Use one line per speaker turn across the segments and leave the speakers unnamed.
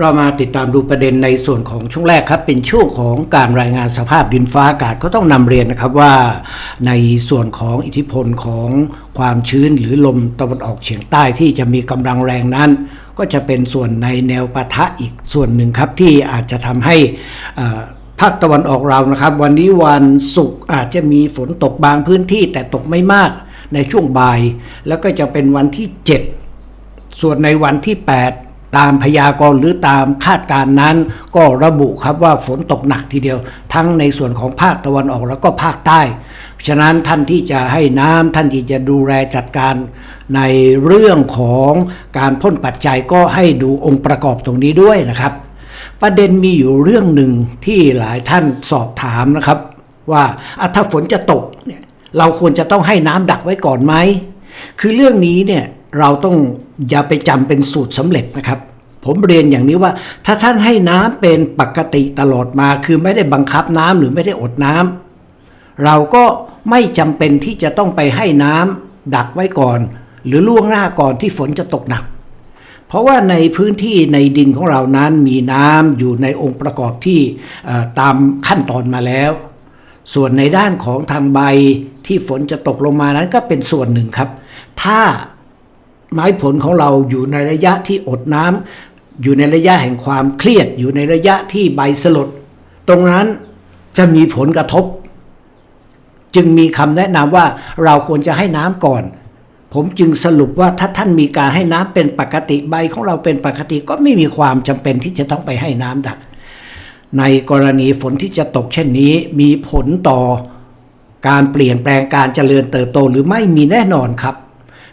เรามาติดตามดูประเด็นในส่วนของช่วงแรกครับเป็นช่วงของการรายงานสภาพดินฟ้าอากาศก็ต้องนำเรียนนะครับว่า ในส่วนของอิทธิพลของความชื้นหรือลมตะวันออกเฉียงใต้ที่จะมีกำลังแรงนั้น ก็จะเป็นส่วนในแนวปะทะอีกส่วนหนึ่งครับที่อาจจะทำให้ภาคตะวันออกเรานะครับ วันนี้วันศุกร์อาจจะมีฝนตกบางพื้นที่แต่ตกไม่มากในช่วงบ่าย แล้วก็จะเป็นวันที่ 7 ส่วนในวันที่ 8 ตามพยากรณ์หรือตามคาดการณ์นั้น ก็ระบุครับว่าฝนตกหนักทีเดียว ทั้งในส่วนของภาคตะวันออกแล้วก็ภาคใต้ ฉะนั้นท่านที่จะให้น้ำท่านที่จะดูแลจัดการในเรื่องของการพ่นปัจจัยก็ให้ดูองค์ประกอบตรงนี้ด้วยนะครับ ประเด็นมีอยู่เรื่องหนึ่งที่หลายท่านสอบถามนะครับ ว่าถ้าฝนจะตกเนี่ยเราควรจะต้องให้น้ำดักไว้ก่อนไหมคือเรื่องนี้เนี่ย เราต้องอย่าไปจำเป็นสูตรสำเร็จนะครับ ผมเรียนอย่างนี้ว่า ถ้าท่านให้น้ำเป็นปกติตลอดมา คือไม่ได้บังคับน้ำหรือไม่ได้อดน้ำเราก็ไม่จำเป็นที่จะต้องไปให้น้ำดักไว้ก่อน หรือล่วงหน้าก่อนที่ฝนจะตกหนัก เพราะว่าในพื้นที่ในดินของเรานั้นมีน้ำอยู่ในองค์ประกอบที่ตามขั้นตอนมาแล้ว ส่วนในด้านของทางใบที่ฝนจะตกลงมานั้นก็เป็นส่วนหนึ่งครับ ถ้า ไม้ผลของเราอยู่ในระยะที่อดน้ำอยู่ในระยะแห่งความเครียด อยู่ในระยะที่ใบสลด ตรงนั้นจะมีผลกระทบ จึงมีคำแนะนำว่าเราควรจะให้น้ำก่อน ผมจึงสรุปว่าถ้าท่านมีการให้น้ำเป็นปกติใบของเราเป็นปกติก็ไม่มีความจำเป็นที่จะต้องไปให้น้ำดัก ในกรณีฝนที่จะตกเช่นนี้มีผลต่อการเปลี่ยนแปลงการเจริญเติบโตหรือไม่มีแน่นอนครับ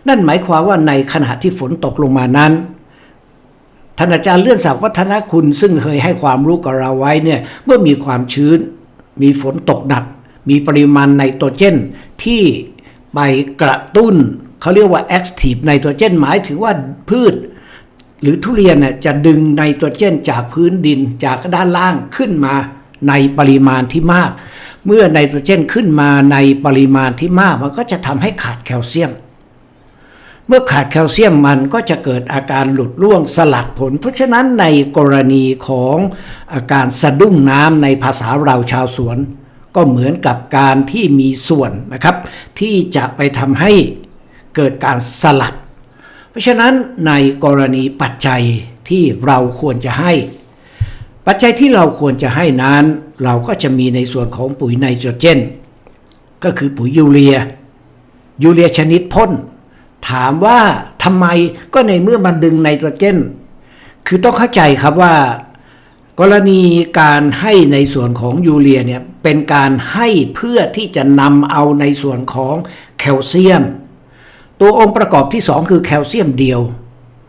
นั่นหมายความว่าในขณะที่ฝนตกลงมานั้นท่านอาจารย์เลื่อนศักดิ์วัฒนคุณซึ่งเคยให้ความรู้กับเราไว้เนี่ยเมื่อมีความชื้น มีฝนตกหนัก มีปริมาณไนโตรเจน ที่ไปกระตุ้นเขาเรียกว่า active ไนโตรเจนหมายถึงว่าพืช หรือทุเรียนน่ะจะดึงไนโตรเจนจากพื้นดินจากด้านล่างขึ้นมาในปริมาณที่มาก เมื่อไนโตรเจนขึ้นมาในปริมาณที่มาก มันก็จะทำให้ขาดแคลเซียม เมื่อขาดแคลเซียมมันก็จะเกิดอาการหลุดร่วงสลัดผล เพราะฉะนั้นในกรณีของอาการสะดุ้งน้ำในภาษาเราชาวสวน ก็เหมือนกับการที่มีส่วนนะครับ ที่จะไปทำให้เกิดการสลัด เพราะฉะนั้นในกรณีปัจจัยที่เราควรจะให้ ปัจจัยที่เราควรจะให้นั้น เราก็จะมีในส่วนของปุ๋ยไนโตรเจน ก็คือปุ๋ยยูเรีย ยูเรียชนิดพ่น ถามว่าทำไมก็ในเมื่อมันดึงไนโตรเจน คือต้องเข้าใจครับว่า กรณีการให้ในส่วนของยูเรียเนี่ยเป็นการให้เพื่อที่จะนำเอาในส่วนของแคลเซียม ตัวองค์ประกอบที่ 2 คือแคลเซียมเดียว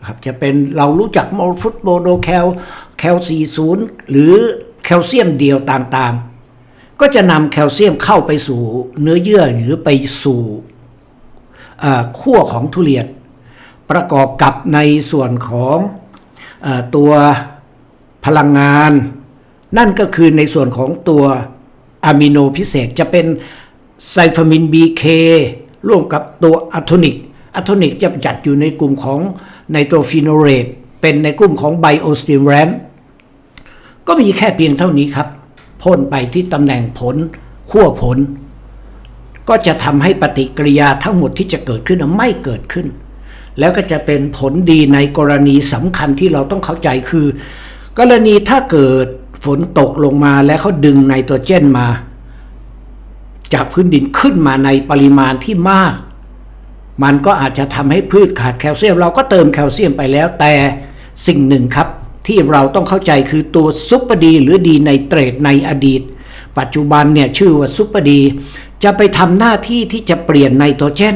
ครับจะเป็นเรารู้จักโมฟุตโมโดแคลแคล40 หรือแคลเซียมเดียวต่างๆ ก็จะนำแคลเซียมเข้าไปสู่เนื้อเยื่อหรือไปสู่ ขั้วของทุเรียนประกอบกับในส่วนของอตัวพลังงาน นั่นก็คือในส่วนของตัวอะมิโนพิเศษจะเป็นไซฟามิน BK ร่วมกับตัวอะโทนิกอะโทนิกจะจัดอยู่ในกลุ่มของไนโตรฟิโนเรตเป็นในกลุ่มของไบโอสติมแรนก็มีแค่เพียงเท่านี้ครับพ่นไปที่ตำแหน่งผลขั้วผล ก็จะทำให้ปฏิกิริยาทั้งหมดที่จะเกิดขึ้นไม่เกิดขึ้น แล้วก็จะเป็นผลดีในกรณีสำคัญที่เราต้องเข้าใจคือ กรณีถ้าเกิดฝนตกลงมาแล้วเขาดึงไนโตรเจนมา จากพื้นดินขึ้นมาในปริมาณที่มาก มันก็อาจจะทำให้พืชขาดแคลเซียม เราก็เติมแคลเซียมไปแล้วแต่สิ่งหนึ่งครับ ที่เราต้องเข้าใจคือตัวซุปเปอร์ดี หรือดีไนเตรตในอดีต ปัจจุบันเนี่ยชื่อว่าซุปเปอร์ดี จะไปทำหน้าที่ที่จะเปลี่ยนไนโตรเจน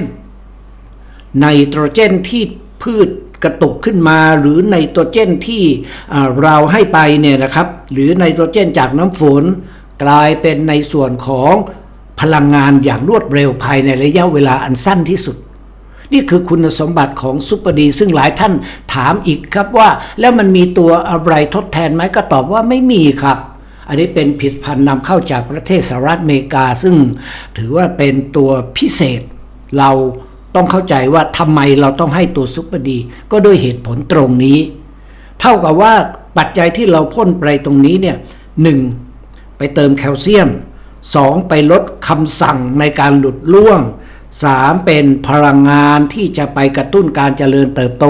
ไนโตรเจนที่พืชกระตุกขึ้นมาหรือไนโตรเจนที่เราให้ไปเนี่ยนะครับ หรือไนโตรเจนจากน้ำฝน กลายเป็นในส่วนของพลังงานอย่างรวดเร็วภายในระยะเวลาอันสั้นที่สุด นี่คือคุณสมบัติของซุปเปอร์ดี ซึ่งหลายท่านถามอีกครับว่า แล้วมันมีตัวอะไรทดแทนไหมก็ตอบว่าไม่มีครับ อันนี้เป็นผลิตภัณฑ์นำเข้าจากประเทศสหรัฐอเมริกา ซึ่งถือว่าเป็นตัวพิเศษ เราต้องเข้าใจว่าทำไมเราต้องให้ตัวซุปเปอร์ดี ก็ด้วยเหตุผลตรงนี้ เท่ากับว่าปัจจัยที่เราพ่นไปตรงนี้เนี่ยหนึ่งไปเติมแคลเซียม 2. ไปลดคำสั่งในการหลุดล่วง 3. เป็นพลังงานที่จะไปกระตุ้นการเจริญเติบโต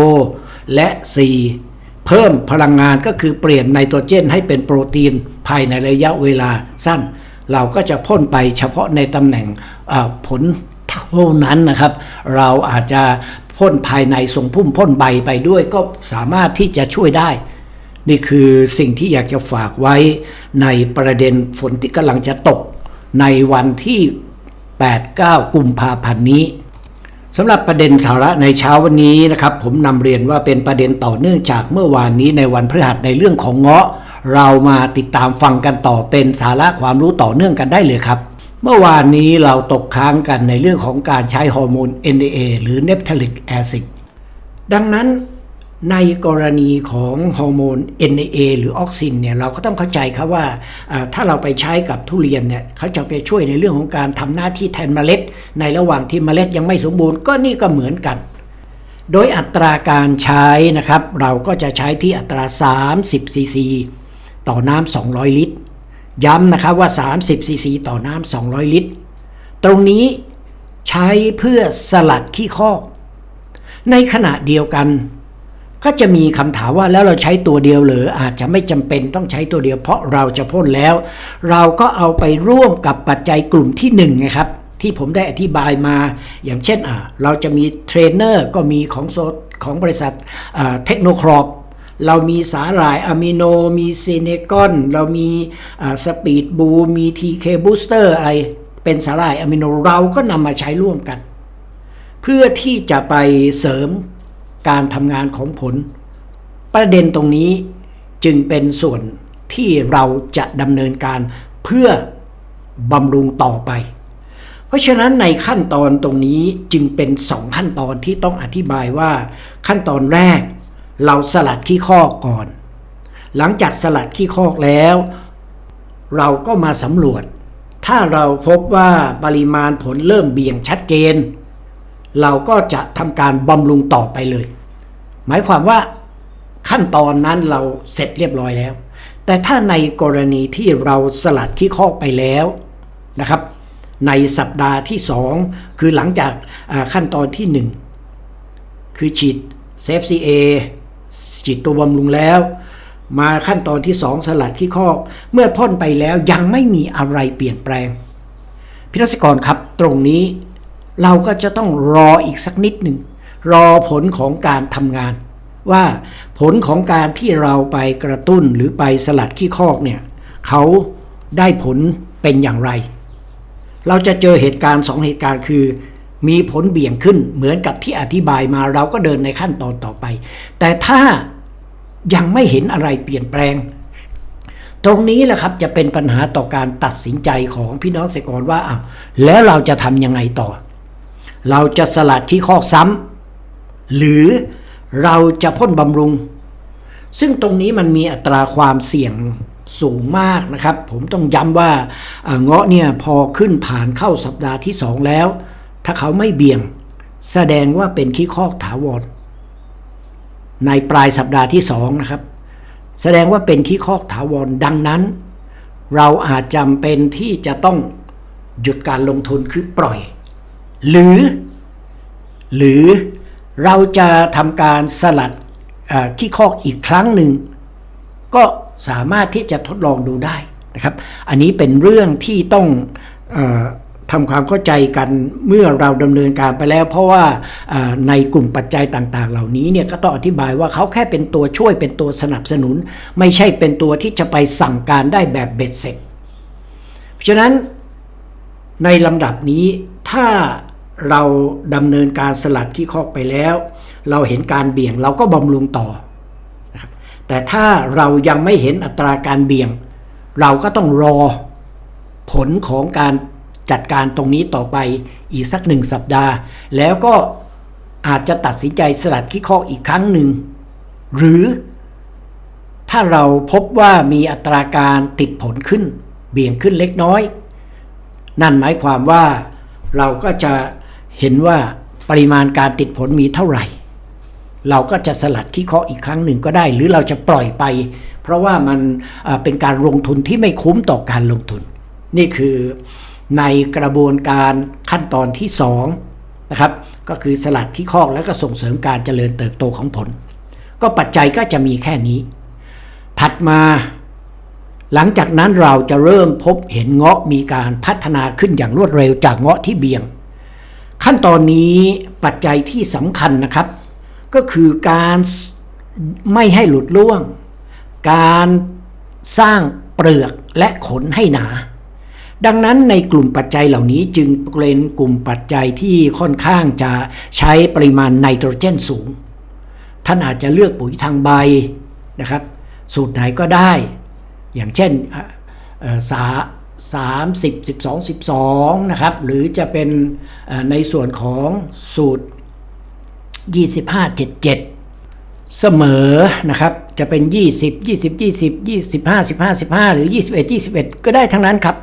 และ 4. เพิ่มพลังงานก็คือเปลี่ยนไนโตรเจนให้เป็นโปรตีนภายในระยะเวลาสั้น เราก็จะพ่นไปเฉพาะในตำแหน่งผลเท่านั้นนะครับ เราอาจจะพ่นภายในส่งพุ่มพ่นใบไปด้วยก็สามารถที่จะช่วยได้ นี่คือสิ่งที่อยากจะฝากไว้ในประเด็นฝนที่กำลังจะตกในวันที่ 8-9 กุมภาพันธ์นี้ สำหรับประเด็นสาระในเช้าวันนี้นะครับผมนำเรียนว่าเป็นประเด็นต่อเนื่องจากเมื่อวานนี้ในวันพฤหัสในเรื่องของเงาะ เรามาติดตามฟังกันต่อเป็นสาระความรู้ต่อเนื่องกันได้เลยครับ เมื่อวานนี้เราตกค้างกันในเรื่องของการใช้ฮอร์โมน NAA หรือ n e p t a l i c acid ดังนั้น ในกรณีของฮอร์โมน NAA หรือออกซินเนี่ยเราก็ต้องเข้าใจครับว่าอ่าถ้าเราไปใช้กับทุเรียนเนี่ยเขาจะไปช่วยในเรื่องของการทำหน้าที่แทนเมล็ด ในระหว่างที่เมล็ดยังไม่สมบูรณ์ก็นี่ก็เหมือนกัน โดยอัตราการใช้นะครับ เราก็จะใช้ที่อัตรา 30 ซีซี ต่อน้ำ200 ลิตร ย้ำนะครับว่า 30 ซีซี ต่อน้ำ200 ลิตร ตรงนี้ใช้เพื่อสลัดขี้คอกในขณะเดียวกัน ก็จะมีคำถามว่าแล้วเราใช้ตัวเดียวหรืออาจจะไม่จำเป็นต้องใช้ตัวเดียว เพราะเราจะพ่นแล้ว เราก็เอาไปร่วมกับปัจจัยกลุ่มที่หนึ่งไงครับที่ผมได้อธิบายมา อย่างเช่นเราจะมีเทรนเนอร์ก็มีของโซของบริษัทเทคโนครอปเรามีสาหร่ายอะมิโน มีเซเนกอน เรามีสปีดบูมีทีเคบูสเตอร์อะไรเป็นสาหร่ายอะมิโนเราก็นำมาใช้ร่วมกัน เพื่อที่จะไปเสริม การทำงานของผล ประเด็นตรงนี้จึงเป็นส่วนที่เราจะดำเนินการเพื่อบำรุงต่อไป เพราะฉะนั้นในขั้นตอนตรงนี้จึงเป็นสองขั้นตอนที่ต้องอธิบายว่า ขั้นตอนแรก เราสลัดขี้คอก่อน หลังจากสลัดขี้คอแล้ว เราก็มาสำรวจ ถ้าเราพบว่าปริมาณผลเริ่มเบี่ยงชัดเจน เราก็จะทำการบำรุงต่อไปเลย หมายความว่าขั้นตอนนั้นเราเสร็จเรียบร้อยแล้ว แต่ถ้าในกรณีที่เราสลัดขี้คอกไปแล้วนะครับ ในสัปดาห์ที่ 2 คือหลังจากขั้นตอนที่ 1 คือฉีดเซฟซีเอฉีดตัวบำรุงแล้ว มาขั้นตอนที่ 2 สลัดขี้คอกเมื่อพ่นไปแล้วยังไม่มีอะไรเปลี่ยนแปลงพิรัศกรครับตรงนี้ เราก็จะต้องรออีกสักนิดหนึ่ง รอผลของการทำงาน ว่าผลของการที่เราไปกระตุ้นหรือไปสลัดขี้คอกเนี่ยเขาได้ผลเป็นอย่างไร เราจะเจอเหตุการณ์สองเหตุการณ์คือ มีผลเบี่ยงขึ้นเหมือนกับที่อธิบายมาเราก็เดินในขั้นตอนต่อไป แต่ถ้ายังไม่เห็นอะไรเปลี่ยนแปลง ตรงนี้แหละครับจะเป็นปัญหาต่อการตัดสินใจของพี่น้องเกษตรกรว่าอ้าวแล้วเราจะทำยังไงต่อ เราจะสลัดขี้คอกซ้ำหรือเราจะพ่นบำรุง ซึ่งตรงนี้มันมีอัตราความเสี่ยงสูงมากนะครับ ผมต้องย้ำว่าเงาะเนี่ยพอขึ้นผ่านเข้าสัปดาห์ที่สองแล้ว ถ้าเขาไม่เบี่ยง แสดงว่าเป็นขี้คอกถาวรในปลายสัปดาห์ที่สองนะครับ แสดงว่าเป็นขี้คอกถาวรดังนั้น เราอาจจำเป็นที่จะต้องหยุดการลงทุนคือปล่อย หรือ หรือเราจะทำการสลัดขี้คอกอีกครั้งหนึ่ง ก็สามารถที่จะทดลองดูได้นะครับ อันนี้เป็นเรื่องที่ต้องอทำความเข้าใจกันเมื่อเราดำเนินการไปแล้ว เพราะว่าในกลุ่มปัจจัยต่าง ๆ เหล่านี้เนี่ยก็ต้องอธิบายว่าเขาแค่เป็นตัวช่วยเป็นตัวสนับสนุน ไม่ใช่เป็นตัวที่จะไปสั่งการได้แบบเบ็ดเสร็จ เพราะฉะนั้นในลำดับนี้ถ้า เราดำเนินการสลัดขี้คอกไปแล้ว เราเห็นการเบี่ยงเราก็บำรุงต่อนะครับแต่ถ้าเรายังไม่เห็นอัตราการเบี่ยง เราก็ต้องรอผลของการจัดการตรงนี้ต่อไปอีกสักหนึ่งสัปดาห์ แล้วก็อาจจะตัดสินใจสลัดขี้คอกอีกครั้งหนึ่ง หรือถ้าเราพบว่ามีอัตราการติดผลขึ้น เบี่ยงขึ้นเล็กน้อย นั่นหมายความว่าเราก็จะ เห็นว่าปริมาณการติดผลมีเท่าไหร่ เราก็จะสลัดขี้เคาะอีกครั้งหนึ่งก็ได้ หรือเราจะปล่อยไป เพราะว่ามันเป็นการลงทุนที่ไม่คุ้มต่อการลงทุน นี่คือในกระบวนการขั้นตอนที่2นะครับก็คือสลัดที่คอกแล้วก็ส่งเสริมการเจริญเติบโตของผล ก็ปัจจัยก็จะมีแค่นี้ ถัดมาหลังจากนั้นเราจะเริ่มพบเห็นเงาะมีการพัฒนาขึ้นอย่างรวดเร็วจากเงาะที่เบี่ยง ขั้นตอนนี้ปัจจัยที่สำคัญนะครับ ก็คือการไม่ให้หลุดร่วง การสร้างเปลือกและขนให้หนา ดังนั้นในกลุ่มปัจจัยเหล่านี้จึงเป็นกลุ่มปัจจัยที่ค่อนข้างจะใช้ปริมาณไนโตรเจนสูง ท่านอาจจะเลือกปุ๋ยทางใบนะครับ สูตรไหนก็ได้ อย่างเช่นสา สามสิบสิบสองสิบสองนะครับ หรือจะเป็นในส่วนของสูตร 25 77 เสมอนะครับ จะเป็น 20 20 20 25 15 15 หรือ 21 21 ก็ได้ทั้งนั้นครับ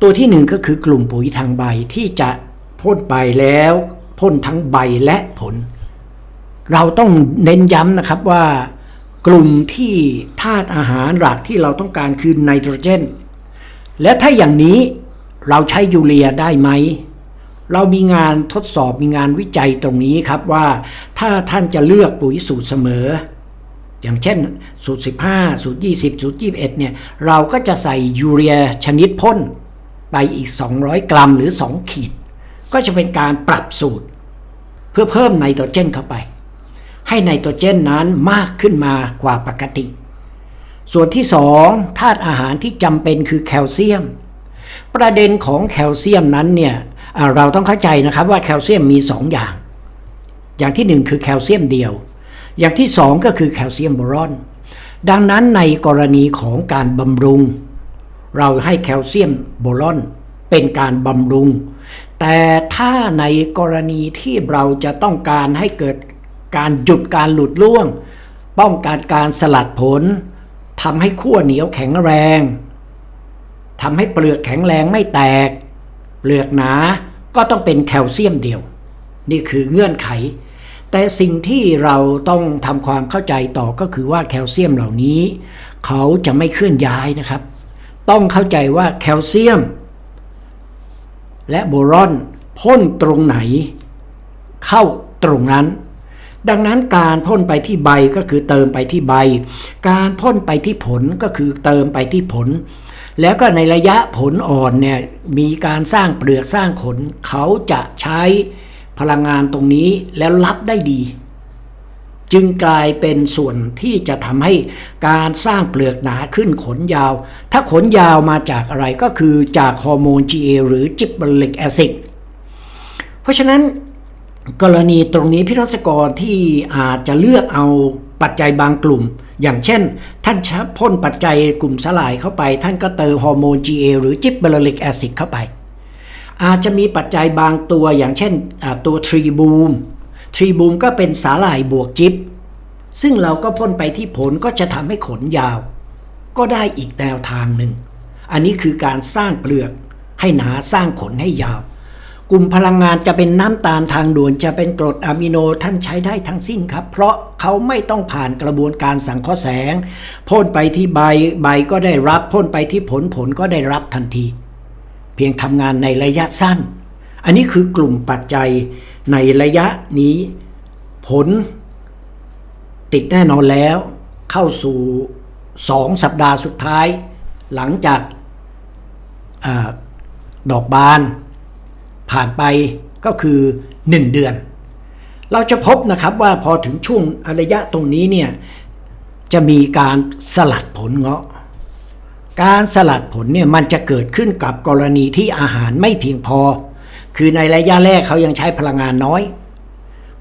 ตัวที่หนึ่งก็คือกลุ่มปุ๋ยทางใบที่จะพ่นไปแล้วพ่นทั้งใบและผล เราต้องเน้นย้ำนะครับว่ากลุ่มที่ธาตุอาหารหลักที่เราต้องการคือไนโตรเจน และถ้าอย่างนี้เราใช้ยูเรียได้ไหม เรามีงานทดสอบมีงานวิจัยตรงนี้ครับว่าถ้าท่านจะเลือกปุ๋ยสูตรเสมอ อย่างเช่นสูตร 15 สูตร 20 สูตร 21 เนี่ย เราก็จะใส่ยูเรียชนิดพ่นไปอีก 200 กรัมหรือ 2 ขีด ก็จะเป็นการปรับสูตร เพื่อเพิ่มไนโตรเจนเข้าไป ให้ไนโตรเจนนั้นมากขึ้นมากว่าปกติ ส่วนที่2ธาตุอาหารที่จำเป็นคือแคลเซียม ประเด็นของแคลเซียมนั้นเนี่ยเราต้องเข้าใจนะครับว่าแคลเซียมมี2อย่าง อย่างที่ 1 คือแคลเซียมเดียว อย่างที่ 2 ก็คือแคลเซียมบรอน ดังนั้นในกรณีของการบำรุง เราให้แคลเซียมบรอน เป็นการบำรุง แต่ถ้าในกรณีที่เราจะต้องการให้เกิดการหยุดการหลุดร่วง ป้องกันการสลัดผล ทำให้ขั้วเหนียวแข็งแรงทำให้เปลือกแข็งแรงไม่แตก เปลือกหนาก็ต้องเป็นแคลเซียมเดียว นี่คือเงื่อนไข แต่สิ่งที่เราต้องทำความเข้าใจต่อก็คือว่าแคลเซียมเหล่านี้ เขาจะไม่เคลื่อนย้ายนะครับ ต้องเข้าใจว่าแคลเซียม และโบรอนพ่นตรงไหน เข้าตรงนั้น ดังนั้นการพ่นไปที่ใบก็คือเติมไปที่ใบ การพ่นไปที่ผลก็คือเติมไปที่ผล แล้วก็ในระยะผลอ่อนเนี่ยมีการสร้างเปลือกสร้างขน เขาจะใช้พลังงานตรงนี้แล้วรับได้ดี จึงกลายเป็นส่วนที่จะทำให้การสร้างเปลือกหนาขึ้นขนยาว ถ้าขนยาวมาจากอะไรก็คือจากฮอร์โมน GA หรือจิบเบลิกแอซิดเพราะฉะนั้น กรณีตรงนี้พี่รัศกรที่อาจจะเลือกเอาปัจจัยบางกลุ่ม อย่างเช่น ท่านพ่นปัจจัยกลุ่มสลายเข้าไป ท่านก็เติมฮอร์โมน GA หรือจิบเบลิกแอซิดเข้าไป อาจจะมีปัจจัยบางตัวอย่างเช่นตัวทรีบูมทรีบูมก็เป็นสาหร่ายบวกจิบซึ่งเราก็พ่นไปที่ผลก็จะทำให้ขนยาว ก็ได้อีกแนวทางหนึ่ง อันนี้คือการสร้างเปลือกให้หนาสร้างขนให้ยาว กลุ่มพลังงานจะเป็นน้ำตาลทางด่วนจะเป็นกรดอะมิโนท่านใช้ได้ทั้งสิ้นครับ เพราะเขาไม่ต้องผ่านกระบวนการสังเคราะห์แสงพ่นไปที่ใบใบก็ได้รับพ่นไปที่ผลผลก็ได้รับทันที เพียงทำงานในระยะสั้น อันนี้คือกลุ่มปัจจัยในระยะนี้ ผล ติดแน่นอนแล้ว เข้าสู่สองสัปดาห์สุดท้าย หลังจากอดอกบาน ผ่านไปก็คือ 1 เดือน เราจะพบนะครับว่าพอถึงช่วงระยะตรงนี้เนี่ยจะมีการสลัดผลเงาะ การสลัดผลเนี่ยมันจะเกิดขึ้นกับกรณีที่อาหารไม่เพียงพอ คือในระยะแรกเขายังใช้พลังงานน้อย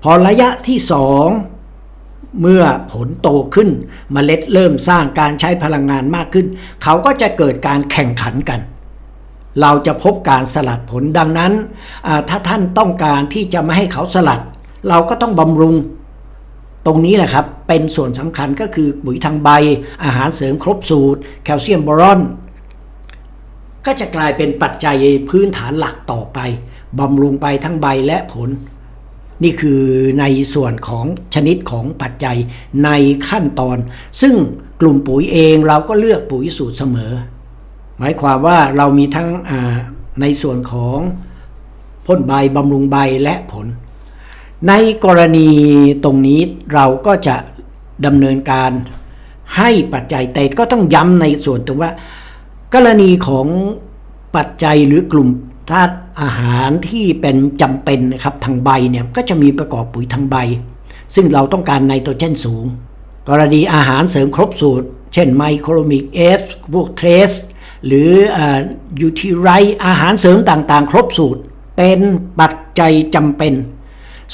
พอระยะที่สองเมื่อผลโตขึ้นมเมล็ดเริ่มสร้างการใช้พลังงานมากขึ้น เขาก็จะเกิดการแข่งขันกัน เราจะพบการสลัดผลดังนั้นถ้าท่านต้องการที่จะไม่ให้เขาสลัด เราก็ต้องบำรุง ตรงนี้แหละครับ เป็นส่วนสำคัญก็คือปุ๋ยทางใบ อาหารเสริมครบสูตร แคลเซียมบอรอน ก็จะกลายเป็นปัจจัยพื้นฐานหลักต่อไปบำรุงไปทั้งใบและผล นี่คือในส่วนของชนิดของปัจจัยในขั้นตอน ซึ่งกลุ่มปุ๋ยเองเราก็เลือกปุ๋ยสูตรเสมอ หมายความว่าเรามีทั้งในส่วนของพ่นใบบำรุงใบและผล ในกรณีตรงนี้เราก็จะดำเนินการให้ปัจจัยแต่ก็ต้องย้ำในส่วนตรงว่า กรณีของปัจจัยหรือกลุ่มธาตุอาหารที่เป็นจำเป็นนะครับทางใบเนี่ยก็จะมีประกอบปุ๋ยทางใบ ซึ่งเราต้องการไนโตรเจนสูง กรณีอาหารเสริมครบสูตร เช่นไมโครมิกเอฟพวกเทรส หรืออยู่ที่ไรอาหารเสริมต่างๆ ครบสูตร เป็นปัจจัยจำเป็น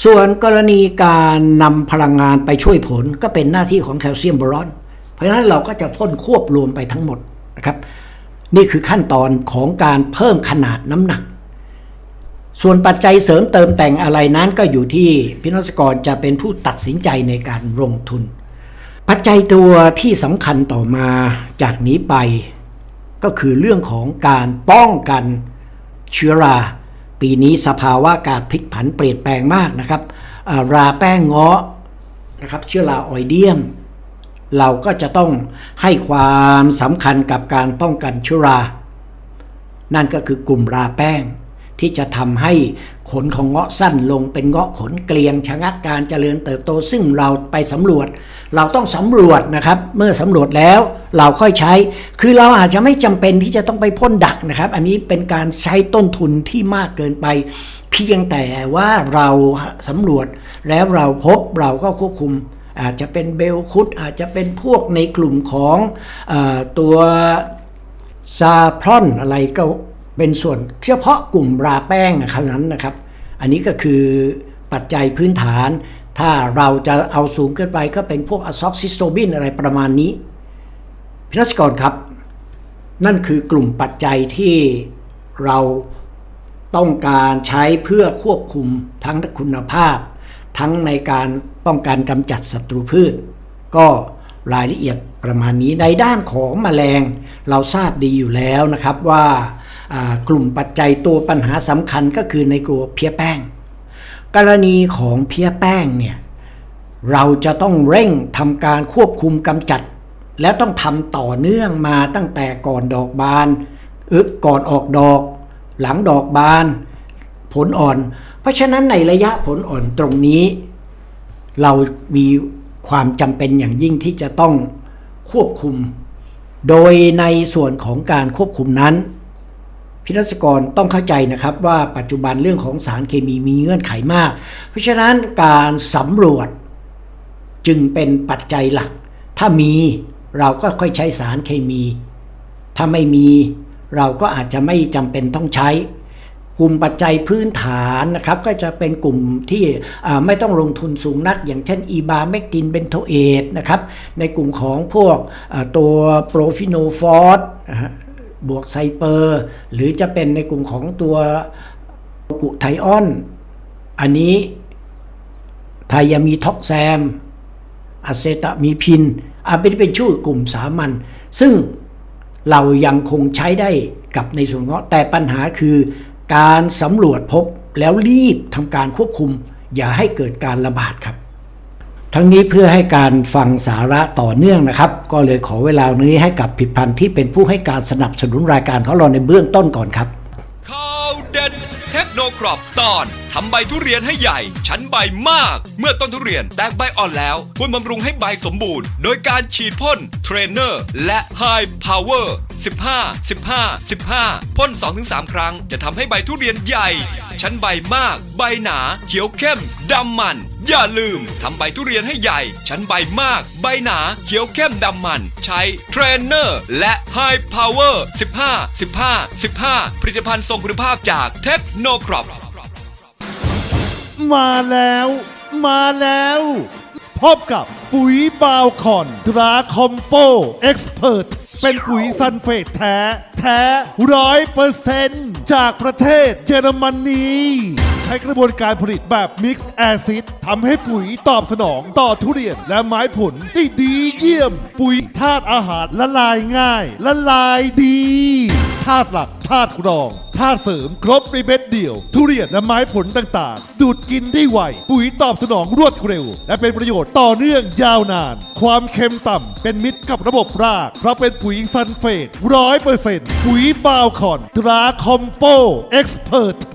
ส่วนกรณีการนำพลังงานไปช่วยผลก็เป็นหน้าที่ของแคลเซียมบอรอน เพราะฉะนั้นเราก็จะพ่นควบรวมไปทั้งหมดนะครับนี่คือขั้นตอนของการเพิ่มขนาดน้ำหนัก ส่วนปัจจัยเสริมเติมแต่งอะไรนั้นก็อยู่ที่พินักกรจะเป็นผู้ตัดสินใจในการลงทุน ปัจจัยตัวที่สำคัญต่อมาจากนี้ไป ก็คือเรื่องของการป้องกันเชื้อรา ปีนี้สภาวะอากาศพลิกผันเปลี่ยนแปลงมากนะครับ ราแป้งเงาะนะครับเชื้อราออยเดียม เราก็จะต้องให้ความสำคัญกับการป้องกันเชื้อรา นั่นก็คือกลุ่มราแป้ง ที่จะทำให้ขนของเงาะสั้นลงเป็นเงาะขนเกลียงชะงักการเจริญเติบโต ซึ่งเราไปสำรวจ เราต้องสำรวจนะครับ เมื่อสำรวจแล้วเราค่อยใช้ คือเราอาจจะไม่จำเป็นที่จะต้องไปพ่นดักนะครับ อันนี้เป็นการใช้ต้นทุนที่มากเกินไป เพียงแต่ว่าเราสำรวจแล้วเราพบเราก็ควบคุมอาจจะเป็นเบลคุดอาจจะเป็นพวกในกลุ่มของอตัวซาพรอนอะไรก็ เป็นส่วนเฉพาะกลุ่มราแป้งนะครับนั้นนะครับ อันนี้ก็คือปัจจัยพื้นฐาน ถ้าเราจะเอาสูงขึ้นไปก็เป็นพวกอะซอกซิสโตบินอะไรประมาณนี้พินัสกรครับ นั่นคือกลุ่มปัจจัยที่เราต้องการใช้เพื่อควบคุมทั้งคุณภาพ ทั้งในการป้องกันกำจัดศัตรูพืช ก็รายละเอียดประมาณนี้ในด้านของแมลง เราทราบดีอยู่แล้วนะครับว่า กลุ่มปัจจัยตัวปัญหาสำคัญก็คือในกลัวเพี้ยแป้ง กรณีของเพี้ยแป้งเนี่ยเราจะต้องเร่งทำการควบคุมกำจัด และต้องทำต่อเนื่องมาตั้งแต่ก่อนดอกบานอึกก่อนออกดอก หลังดอกบาน ผลอ่อน เพราะฉะนั้นในระยะผลอ่อนตรงนี้ เรามีความจำเป็นอย่างยิ่งที่จะต้องควบคุม โดยในส่วนของการควบคุมนั้น พินักกรต้องเข้าใจนะครับว่าปัจจุบันเรื่องของสารเคมีมีเงื่อนไขมาก เพราะฉะนั้นการสำรวจจึงเป็นปัจจัยหลัก ถ้ามีเราก็ค่อยใช้สารเคมี ถ้าไม่มีเราก็อาจจะไม่จำเป็นต้องใช้ กลุ่มปัจจัยพื้นฐานนะครับก็จะเป็นกลุ่มที่ไม่ต้องลงทุนสูงนัก อย่างเช่นอีบาเมกตินเบนโทเอตนะครับในกลุ่มของพวกตัวโปรฟิโนฟอสนะฮะ บวกไซเปอร์ หรือจะเป็นในกลุ่มของตัวกุไทออน อันนี้ไทยามีท็อกแซมอะเซตามีพินอาเป็นเป็นชื่อกลุ่มสามัญซึ่งเรายังคงใช้ได้กับในส่วนเงาะแต่ปัญหาคือการสำรวจพบแล้วรีบทำการควบคุม อย่าให้เกิดการระบาดครับ ทั้งนี้เพื่อให้การฟังสาระต่อเนื่องนะครับ ก็เลยขอเวลานี้ให้กับผิดพันธ์ที่เป็นผู้ให้การสนับสนุนรายการของเราในเบื้องต้นก่อนครับ
ข่าวเด่นเทคโนครอบตอน ทำใบทุเรียนให้ใหญ่ ชั้นใบมาก เมื่อต้นทุเรียนแตกใบอ่อนแล้ว ควรบำรุงให้ใบสมบูรณ์ โดยการฉีดพ่นเทรนเนอร์และ High Power 15 15 15 พ่น 2-3 ครั้ง จะทำให้ใบทุเรียนใหญ่ ชั้นใบมาก ใบหนา เขียวเข้มดำมัน อย่าลืมทำใบทุเรียนให้ใหญ่ ชั้นใบมาก ใบหนา เขียวเข้มดำมัน ใช้เทรนเนอร์และ High Power 15 15 15 ผลิตภัณฑ์ทรงคุณภาพจากเทคโนครอป
มาแล้ว มาแล้ว พบกับปุ๋ยบาวคอนตราคอมโปเอ็กซ์เพรสเป็นปุ๋ยซันเฟตแท้ แท้ร้อยเปอร์เซนต์จากประเทศเยอรมนี ช้กระบวนการผลิตแบบมิกซ์แอซิดทำให้ปุ๋ยตอบสนองต่อทุเรียนและไม้ผลได้ดีเยี่ยม ปุ๋ยธาตุอาหารละลายง่าย ละลายดีธาตุหลักธาตุรองธาตุเสริมครบในเม็ดเดียว ทุเรียนและไม้ผลต่างๆ ดูดกินได้ไว ปุ๋ยตอบสนองรวดเร็ว และเป็นประโยชน์ต่อเนื่องยาวนาน ความเค็มต่ำเป็นมิตรกับระบบราก เพราะเป็นปุ๋ยซันเฟตร้อยเปอร์เซ็นต์ปุ๋ยบาวคอนตราคอมโปเอ็กซ์เพรส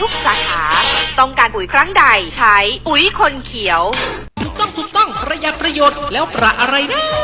ทุกสาขา ต้องการปุ๋ยครั้งใดใช้ปุ๋ยคนเขียว
ถูกต้องถูกต้องประหยัดประโยชน์แล้วประอะไรนะ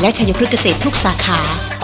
และชัยพฤกษ์เกษตรทุกสาขา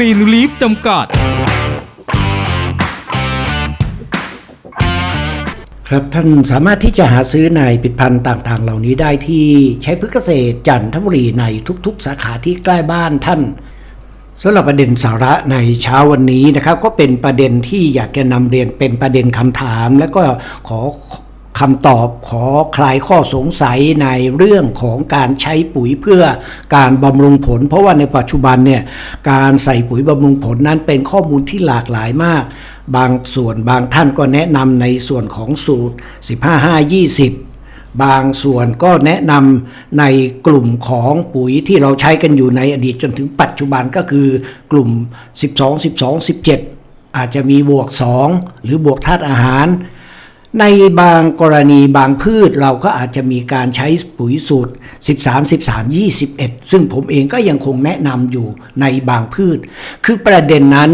รีนลีฟจำกัด
ครับท่านสามารถที่จะหาซื้อในผลิตภัณฑ์ต่างๆ เหล่านี้ได้ที่ใช้พืชเกษตรจันทบุรีในทุกๆ สาขาที่ใกล้บ้านท่านสำหรับประเด็นสาระในเช้าวันนี้นะครับ ก็เป็นประเด็นที่อยากจะนำเรียนเป็นประเด็นคำถาม และก็ขอ คำตอบขอคลายข้อสงสัยในเรื่องของการใช้ปุ๋ยเพื่อการบำรุงผล เพราะว่าในปัจจุบันเนี่ยการใส่ปุ๋ยบำรุงผลนั้นเป็นข้อมูลที่หลากหลายมาก บางส่วนบางท่านก็แนะนำในส่วนของสูตร 15 5 20บางส่วนก็แนะนำในกลุ่มของปุ๋ยที่เราใช้กันอยู่ในอดีตจนถึงปัจจุบันก็คือกลุ่ม 12 12 17 อาจจะมีบวก 2 หรือบวกธาตุอาหาร ในบางกรณีบางพืชเราก็อาจจะมีการใช้ปุ๋ยสูตร 13 13 21 ซึ่งผมเองก็ยังคงแนะนำอยู่ในบางพืช คือประเด็นนั้น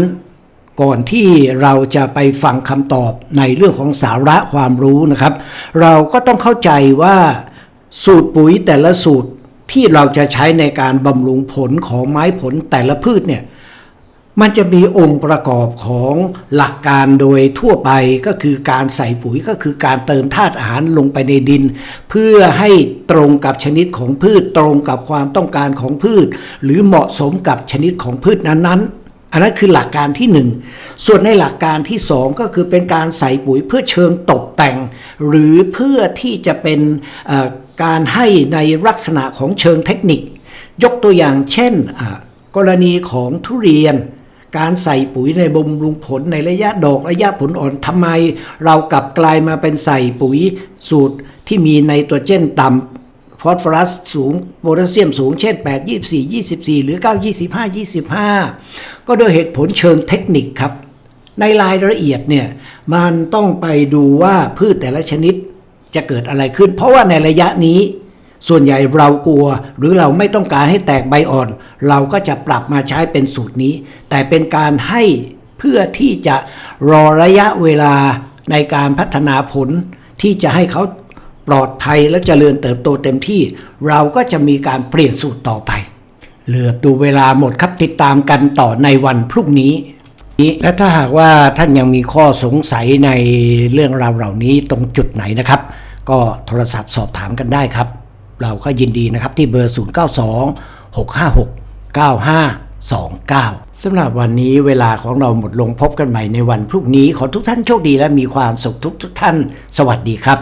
ก่อนที่เราจะไปฟังคำตอบในเรื่องของสาระความรู้นะครับ เราก็ต้องเข้าใจว่าสูตรปุ๋ยแต่ละสูตรที่เราจะใช้ในการบำรุงผลของไม้ผลแต่ละพืชเนี่ย มันจะมีองค์ประกอบของหลักการโดยทั่วไปก็คือการใส่ปุ๋ยก็คือการเติมธาตุอาหารลงไปในดิน เพื่อให้ตรงกับชนิดของพืชตรงกับความต้องการของพืช หรือเหมาะสมกับชนิดของพืชนั้นๆอันนั้นคือหลักการที่หนึ่งส่วนในหลักการที่สองก็คือเป็นการใส่ปุ๋ยเพื่อเชิงตกแต่ง หรือเพื่อที่จะเป็นการให้ในลักษณะของเชิงเทคนิค ยกตัวอย่างเช่น กรณีของทุเรียน การใส่ปุ๋ยในบำรุงผลในระยะดอกระยะผลอ่อนทำไม เรากลับกลายมาเป็นใส่ปุ๋ยสูตรที่มีไนโตรเจนต่ำฟอสฟอรัสสูงโพแทสเซียมสูงเช่น 8 24 24 หรือ 9 25 25 ก็โดยเหตุผลเชิงเทคนิคครับ ในรายละเอียดเนี่ยมันต้องไปดูว่าพืชแต่ละชนิดจะเกิดอะไรขึ้น เพราะว่าในระยะนี้ ส่วนใหญ่เรากลัวหรือเราไม่ต้องการให้แตกใบอ่อน เราก็จะปรับมาใช้เป็นสูตรนี้ แต่เป็นการให้เพื่อที่จะรอระยะเวลาในการพัฒนาผล ที่จะให้เขาปลอดภัยและเจริญเติบโตเต็มที่ เราก็จะมีการเปลี่ยนสูตรต่อไป เหลือดูเวลาหมดครับติดตามกันต่อในวันพรุ่งนี้และถ้าหากว่าท่านยังมีข้อสงสัยในเรื่องราวเหล่านี้ตรงจุดไหนนะครับ ก็โทรศัพท์สอบถามกันได้ครับ เราก็ยินดีนะครับที่เบอร์ 092 656 9529 สำหรับวันนี้เวลาของเราหมดลงพบกันใหม่ในวันพรุ่งนี้ ขอทุกท่านโชคดีและมีความสุขทุกทุกท่าน สวัสดีครับ